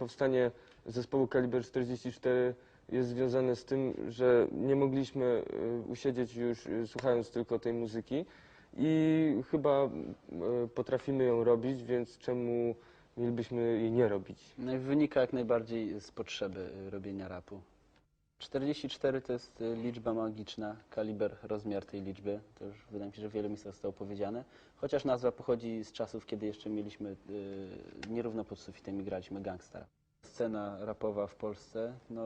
powstanie zespołu Kaliber 44 jest związane z tym, że nie mogliśmy y, usiedzieć już y, słuchając tylko tej muzyki i chyba y, potrafimy ją robić, więc czemu mielibyśmy jej nie robić? No i wynika jak najbardziej z potrzeby robienia rapu. 44 to jest y, liczba magiczna, kaliber, rozmiar tej liczby. To już wydaje mi się, że w wielu miejscach zostało powiedziane. Chociaż nazwa pochodzi z czasów, kiedy jeszcze mieliśmy y, nierówno pod sufitem i graliśmy gangstera. Scena rapowa w Polsce, no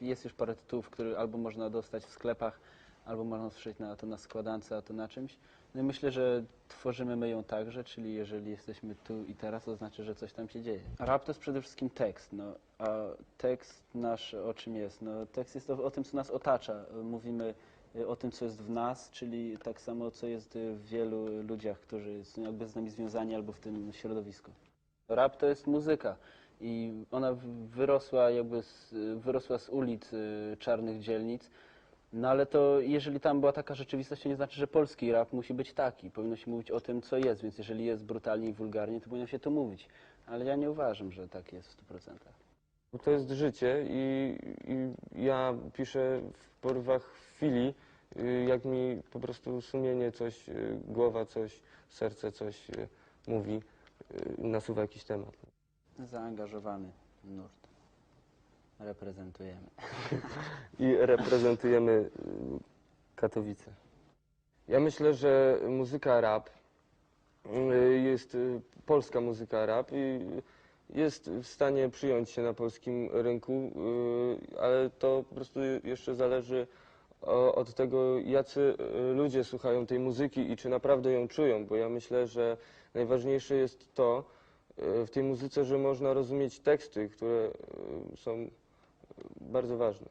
jest już parę tytułów, które albo można dostać w sklepach, albo można usłyszeć na to na składance, a to na czymś. No i myślę, że tworzymy my ją także, czyli jeżeli jesteśmy tu i teraz, to znaczy, że coś tam się dzieje. Rap to jest przede wszystkim tekst, no, a tekst nasz o czym jest? No, tekst jest o, o tym, co nas otacza. Mówimy y, o tym, co jest w nas, czyli tak samo, co jest w wielu ludziach, którzy są jakby z nami związani albo w tym środowisku. Rap to jest muzyka i ona wyrosła jakby z, wyrosła z ulic y, czarnych dzielnic, no ale to jeżeli tam była taka rzeczywistość, to nie znaczy, że polski rap musi być taki. Powinno się mówić o tym, co jest, więc jeżeli jest brutalnie i wulgarnie, to powinno się to mówić. Ale ja nie uważam, że tak jest w 100%. Bo to jest życie i, i ja piszę w porywach chwili, y, jak mi po prostu sumienie coś, y, głowa coś, serce coś y, mówi, y, nasuwa jakiś temat. Zaangażowany nurt. Reprezentujemy. I reprezentujemy y, Katowice. Ja myślę, że muzyka rap y, jest y, polska muzyka rap i jest w stanie przyjąć się na polskim rynku, ale to po prostu jeszcze zależy od tego, jacy ludzie słuchają tej muzyki i czy naprawdę ją czują, bo ja myślę, że najważniejsze jest to w tej muzyce, że można rozumieć teksty, które są bardzo ważne.